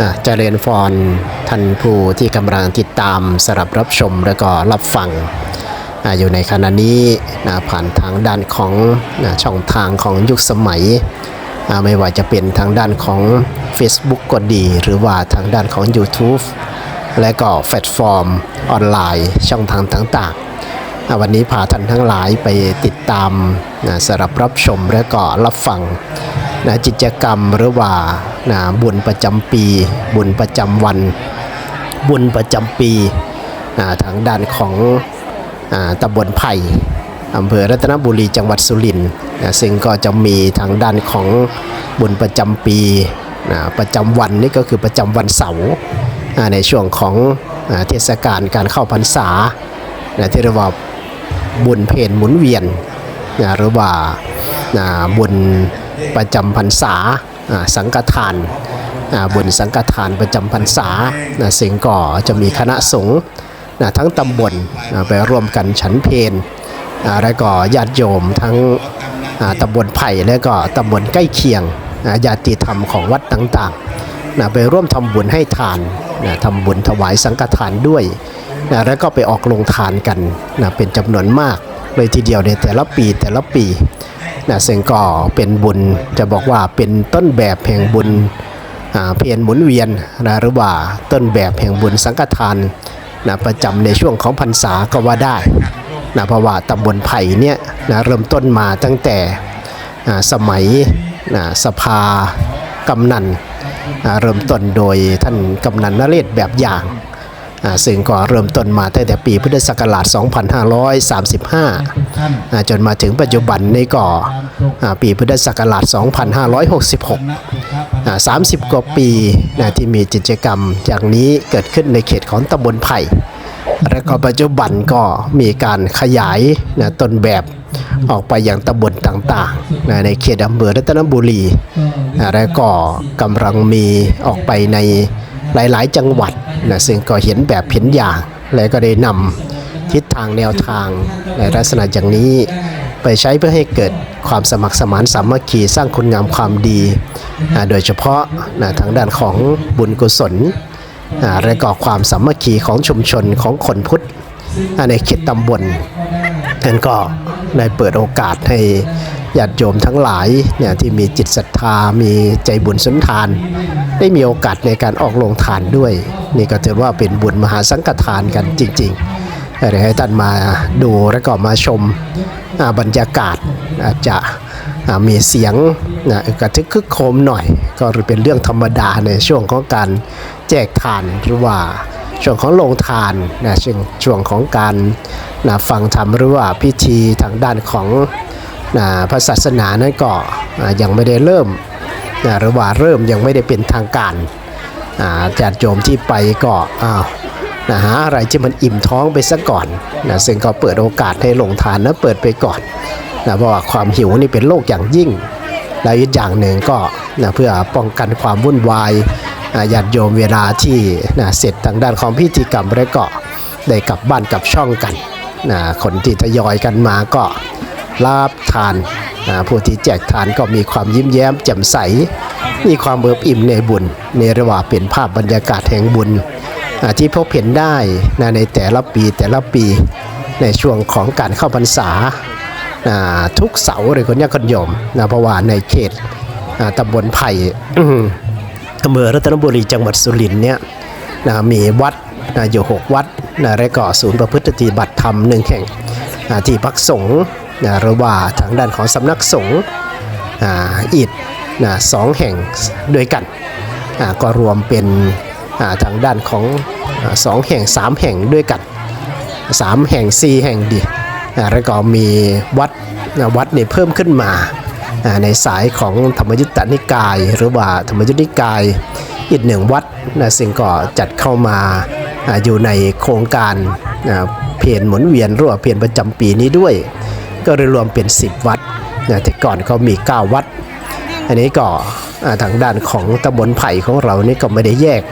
อะเจริญฟรท่านผู้ที่กำลังติดตามสรับรับชมและก็รับฟังอะอยู่ในขณะนี้นะผ่านทางด้านของนะช่องทางของยุคสมัยอะไม่ว่าจะเป็นทางด้านของ Facebook ก็ดี หรือว่าทางด้านของ YouTube และก็แพลตฟอร์มออนไลน์ช่องทางต่างๆอะวันนี้พาท่านทั้งหลายไปติดตามนะสรับรับชมและก็รับฟังนะกิจกรรมหรือว่า นะบุญประจำปี บุญประจำวัน บุญประจำปีนะทางด้านของอตำบลไผ่อำเภอรัตนบุรีจังหวัดสุรินทร์นะซึ่งก็จะมีทางด้านของบุญประจำปีนะประจำวันนี่ก็คือประจำวันเสาร์ในช่วงของเทศกาลการเข้าพรรษานะที่เรียกว่าบุญเพนหมุนเวียนนะหรือว่านะบุญประจำพรรษา สังฆทานบุญสังฆทานประจำพรรษาสิ่งก็จะมีคณะสงฆ์ทั้งตำบลไปร่วมกันฉันเพนอ่าและก็ญาติโยมทั้งตำบลไผ่และก็ตำบลใกล้เคียงญาติธรรมของวัดต่างๆไปร่วมทำบุญให้ทานทำบุญถวายสังฆทานด้วยแล้วก็ไปออกลงทานกันเป็นจำนวนมากเลยทีเดียวในแต่ละปีแต่ละปี นะซึ่งก็เป็นบุญจะบอกว่าเป็นต้นแบบแห่งบุญเพียรหมุนเวียนนะหรือว่าต้นแบบแห่งบุญสังฆทานนะประจำในช่วงของพรรษาก็ว่าได้นะเพราะว่าตำบลไผ่เนี่ยนะเริ่มต้นมาตั้งแต่สมัยนะสภากำนันอ่าเริ่มต้นโดยท่านกำนันนเรศแบบอย่าง ซึ่งก็เริ่มต้นมาตั้งแต่ปีพุทธศักราช 2535อ่าจนมาถึงปัจจุบันนี้ก็อ่าปีพุทธศักราช 2566อ่า30 กว่าปีนะที่มีกิจกรรมอย่างนี้เกิดขึ้นในเขตของตำบลไผ่และก็ปัจจุบันก็มีการขยายนะต้นแบบออกไปยังตำบลต่างๆนะในเขตอำเภอรัตนบุรีนะและก็กำลังมีออกไปในหลายๆ จังหวัด นะซึ่งก็เห็นแบบเห็นอย่าง และก็ได้นำทิศทางแนวทางในลักษณะอย่างนี้ไปใช้เพื่อให้เกิดความสมัครสมานสามัคคีสร้างคุณงามความดีนะโดยเฉพาะนะทางด้านของบุญกุศลอ่าและก็ความสามัคคีของชุมชนของคนพุทธในเขตตำบลนั่นก็ได้เปิดโอกาสให้ ญาติโยมทั้งหลายเนี่ยที่มีจิตศรัทธา มีใจบุญสุนทาน ได้มีโอกาสในการออกลงทานด้วย นี่ก็ถือว่าเป็นบุญมหาสังฆทานกันจริงๆเดี๋ยวให้ท่านมาดูและก็มาชมบรรยากาศอาจจะมีเสียงนะกระทึกคึกโคมหน่อย ก็เป็นเรื่องธรรมดาในช่วงของการแจกทานหรือว่าช่วงของลงทานนะช่วงช่วงของการนะฟังธรรมหรือว่าพิธีทางด้านของ พระศาสนานั้นก็ยังไม่ได้เริ่มหรือว่าเริ่มยังไม่ได้เป็นทางการญาติโยมที่ไปก็อ้าวนะหาอะไรที่มันอิ่มท้องไปซะก่อนนะซึ่งก็เปิดโอกาสให้ลงทานนะเปิดไปก่อนนะเพราะว่าความหิวนี่เป็นโรคอย่างยิ่ง และอีกอย่างหนึ่งก็นะเพื่อป้องกันความวุ่นวายญาติโยมเวลาที่นะเสร็จทางด้านของพิธีกรรมแล้วก็ได้กลับบ้านกลับช่องกันนะคนที่ทยอยกันมาก็ รับทานผู้ที่แจกทานก็มีความยิ้มแย้มแจ่มใส มีความเบิบอิ่มในบุญ ในระหว่างเป็นภาพบรรยากาศแห่งบุญที่พบเห็นได้นะในแต่ละปีแต่ละปีในช่วงของการเข้าพรรษาทุกเสาร์เลยคนเนี้คนยมนะเพราะว่าในเขตตำบลไผ่อำเภอรัตนบุรีจังหวัดสุรินเนี่ยนะมีวัดนะอยู่หกวัดนะและก็ศูนย์ประพฤติปฏิบัติธรรมหนึ่งแห่งที่พักสงฆ์ นะหรือว่าทางด้านของสำนักสงฆ์อิฐนะสองแห่งด้วยกันก็รวมเป็นทางด้านของสองแห่งสามแห่งด้วยกันสามแห่งสี่แห่งดีอ่าแล้วก็มีวัดนะวัดเนี่ยเพิ่มขึ้นมาในสายของธรรมยุตตนิกาย หรือว่าธรรมยุตนิกายอีกหนึ่งวัดนะซึ่งก็จัดเข้ามาอยู่ในโครงการเพียรหมุนเวียนรือว่าเพียรประจำปีนี้ด้วย ก็เลยรวมเป็น 10 วัดนะแต่ก่อนเขามี 9 วัด อันนี้ก็อ่าทางด้านของตำบลไผ่ของเรานี่ก็ไม่ได้แยก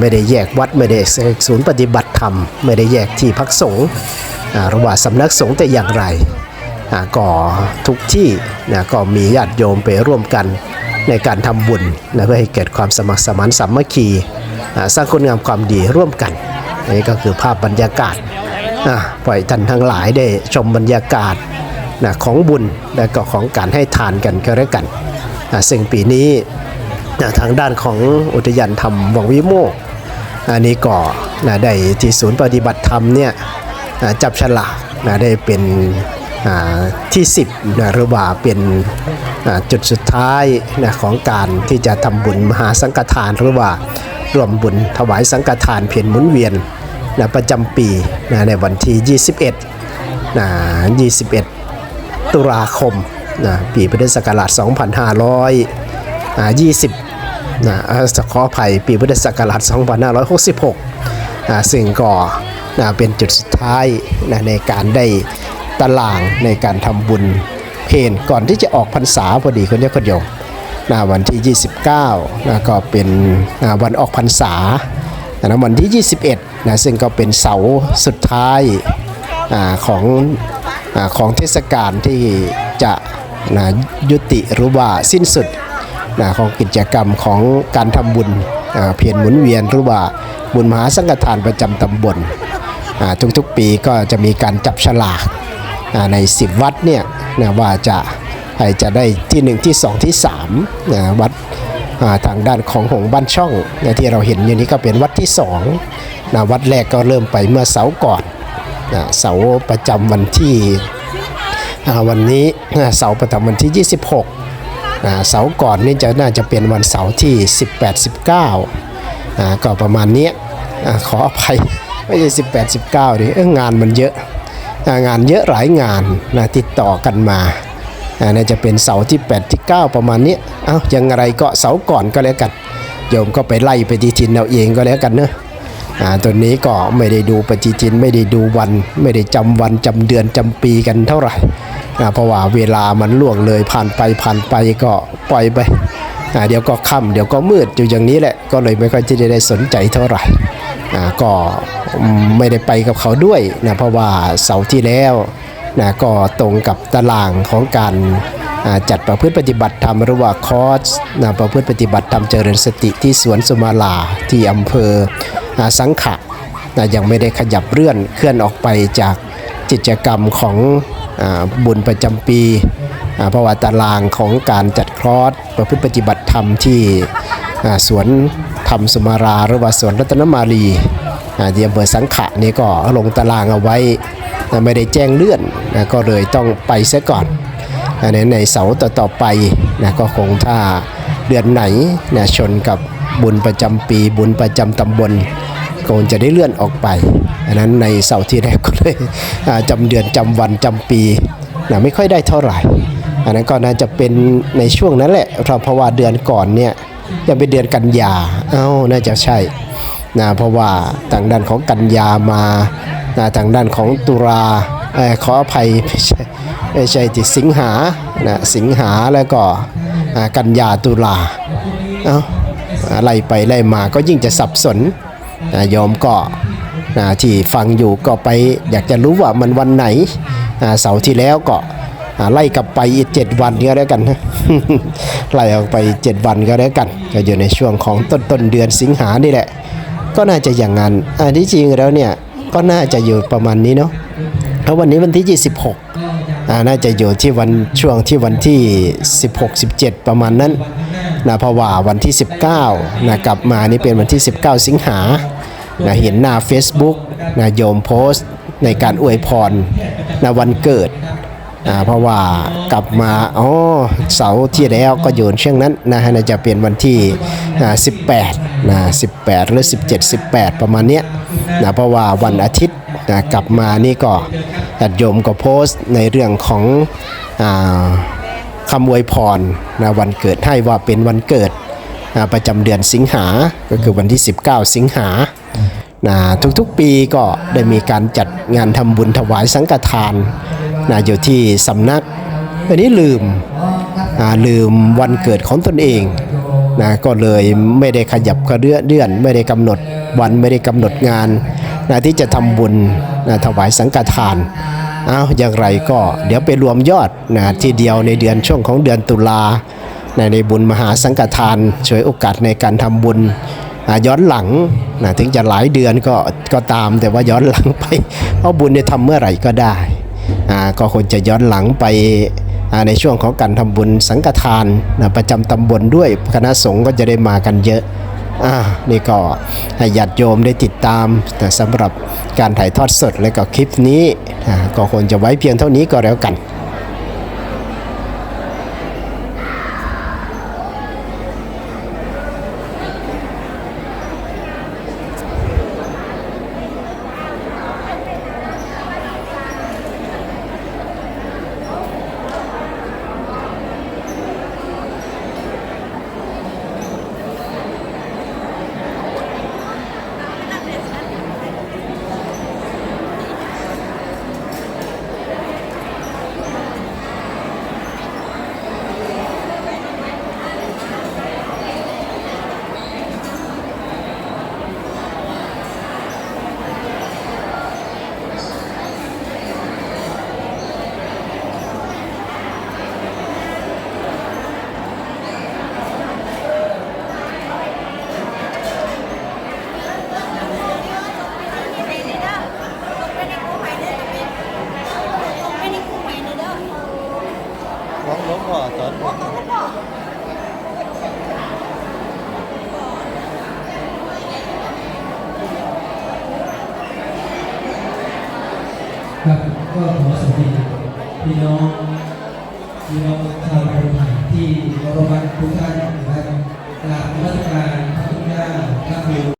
ไม่ได้แยกวัดไม่ได้ศูนย์ปฏิบัติธรรม ไม่ได้แยกที่พักสงฆ์อ่าหว่าสำนักสงฆ์แต่อย่างไรอ่าก็ทุกที่นะก็มีญาติโยมไปร่วมกันในการทำบุญนะเพื่อให้เกิดความสมัครสมานสามัคคีสร้างคุณงามความดีร่วมกันนนี้ก็คือภาพบรรยากาศ ปล่อยท่านทั้งหลายได้ชมบรรยากาศนะของบุญและก็ของการให้ทานกันก็แล้วกันอะซึ่งปีนี้นะทางด้านของอุทยานธรรมวังวิโมกข์อันนี้ก็นะได้ที่ศูนย์ปฏิบัติธรรมเนี่ยอ่าจับฉลากนะได้เป็นที่ 10นะหรือว่าเป็นจุดสุดท้ายนะของการที่จะทำบุญมหาสังฆทานหรือว่ารวมบุญถวายสังฆทานเพียรหมุนเวียน นะประจำปีนะในวันที่ 21นะ21 ตุลาคมนะปีพุทธศักราช 2520นะเอ่อขออภัยปีพุทธศักราช 2566นะซึ่งก็นะเป็นจุดสุดท้ายนะในการได้ตารางในการทำบุญเพนก่อนที่จะออกพรรษาพอดีคนเดียวคนเดียวนะวันที่ 29นะก็เป็นนะวันออกพรรษานะวันที่ 21 นะซึ่งก็เป็นเสาสุดท้ายอของอของเทศกาลที่จะนะยุติหรือว่าสิ้นสุดนะของกิจกรรมของการทำบุญเพียรหมุนเวียนหรือว่าบุญมหาสังฆทานประจำตำบลทุกๆปีก็จะมีการจับฉลากใน 10 วัดเนี่ยนะว่าจะใครจะได้ที่ 1 ที่ 2 ที่3นะวัดทางด้านของหงบ้านช่องนะที่เราเห็นอยู่นี้ก็เป็นวัดที่ 2 นะวัดแรกก็เริ่มไปเมื่อเสาร์ก่อนนะเสาร์ประจำวันที่วันนี้เสาร์ประจำวันที่ 26อ่าเสาร์ก่อนนี่จะน่าจะเป็นวันเสาร์ที่ 18 19อ่าก็ประมาณนี้ขออภัยไม่ใช่18 19ดิเอ้องานมันเยอะงานเยอะหลายงานนะติดต่อกันมาน่าจะเป็นเสาร์ที่ 8 ที่ 9 ประมาณนี้ เอ้ายังไงก็เสาร์ก่อนก็แล้วกัน โยมก็ไปไล่ไปทีทินเอาเองก็แล้วกันเนอะ ตัวนี้ก็ไม่ได้ดูปฏิทินไม่ได้ดูวัน ไม่ได้จำวันจำเดือนจำปีกันเท่าไหร่อ่าเพราะว่าเวลามันล่วงเลยผ่านไปผ่านไปก็ปล่อยไปอ่าเดี๋ยวก็ค่ำเดี๋ยวก็มืดอยู่อย่างนี้แหละก็เลยไม่ค่อยจะได้สนใจเท่าไหร่อ่าก็ไม่ได้ไปกับเขาด้วยนะเพราะว่าเสาร์ที่แล้วนะก็ตรงกับตารางของการจัดประพฤติปฏิบัติธรรมหรือว่าคอร์สนะประพฤติปฏิบัติธรรมเจริญสติที่สวนสุมาลาที่อำเภอ สังขะยังไม่ได้ขยับเลื่อนเคลื่อนออกไปจากกิจกรรมของอบุญประจำปีเพราะว่าตารางของการจัดคลอสประพฤติปฏิบัติธรรมที่สวนธรรมสุมาราหรือว่าสวนรัตนมารีอ่าที่อำเภอสังขะนี่ก็ลงตารางเอาไว้ไม่ได้แจ้งเลื่อนก็เลยต้องไปเสียก่อนอันในเสาต่อไปนะก็คงถ้าเดือนไหนนะชนกับบุญประจำปีบุญประจำตำบล คงจะได้เลื่อนออกไปอันนั้นในเสาร์ที่แรกก็เลยจำเดือนจำวันจำปีนะไม่ค่อยได้เท่าไหร่ อันนั้นก็น่าจะเป็นในช่วงนั้นแหละเพราะว่าเดือนก่อนเนี่ยยังเป็นเดือนกันยาเอ้าน่าจะใช่นะเพราะว่าทางด้านของกันยามานะทางด้านของตุลาอขออภัยไม่ใช่ไม่ใช่ติสิงหานะสิงหาแล้วก็กันยาตุลาเอ้าไล่ไปไล่มาก็ยิ่งจะสับสน โยมก็นะที่ฟังอยู่ก็ไปอยากจะรู้ว่ามันวันไหนเสาร์ที่แล้วก็ไล่กลับไปอีกเจ็ดวันก็แล้วกันนะไล่ออกไปเจ็ดวันก็แล้วกัน ก็อยู่ในช่วงของต้นต้นเดือนสิงหานี่แหละ ก็น่าจะอย่างนั้นอันที่จริงแล้วเนี่ยก็น่าจะอยู่ประมาณนี้เนาะเพราะวันนี้วันที่ 26อ่าน่าจะอยู่ที่วันช่วงที่วันที่ 16 17 ประมาณนั้น นะเพราะว่าวันที่ 19นะกลับมานี่เป็นวันที่ 19 สิงหานะเห็นหน้า Facebook นะโยมโพสต์ในการอวยพรนะวันเกิดอ่าเพราะว่ากลับมาอ๋อเสาร์ที่แล้วก็อยู่ช่วงนั้นนะฮะจะเป็นวันที่อ่า18นะ18 หรือ 17 18 ประมาณเนี้ยนะเพราะว่าวันอาทิตย์นะกลับมานี่ก็ญาติโยมก็โพสต์ในเรื่องของอ่า คำอวยพรนะวันเกิดให้ว่าเป็นวันเกิดอ่าประจำเดือนสิงหา ก็คือวันที่ 19 สิงหานะทุกๆปีก็ได้มีการจัดงานทำบุญถวายสังฆทานนะอยู่ที่สำนักอันนี้ลืมอ่าลืมวันเกิดของตนเองนะก็เลยไม่ได้ขยับกระเดือเดือนไม่ได้กำหนดวันไม่ได้กำหนดงานนะที่จะทำบุญนะถวายสังฆทาน เอาอย่างไรก็เดี๋ยวไปรวมยอดนะทีเดียวในเดือนช่วงของเดือนตุลาในในบุญมหาสังฆทานช่วยโอกาสในการทำบุญย้อนหลังนะถึงจะหลายเดือนก็ก็ตามแต่ว่าย้อนหลังไปเพราะบุญเนี่ยทำเมื่อไหร่ก็ได้ก็ควรจะย้อนหลังไปในช่วงของการทำบุญสังฆทานนะประจำตำบลด้วยคณะสงฆ์ก็จะได้มากันเยอะอ่านี่ก็ให้ญาติโยมได้ติดตามแต่สำหรับการถ่ายทอดสดและก็คลิปนี้ ก็ควรจะไว้เพียงเท่านี้ก็แล้วกัน ของหลวงพ่อสอนผม ครับก็ขอสวัสดีพี่น้องพี่น้องชาวประมงที่เคารพรักทุกท่านนะครับกราบนมัสการพระพุทธเจ้าพระครู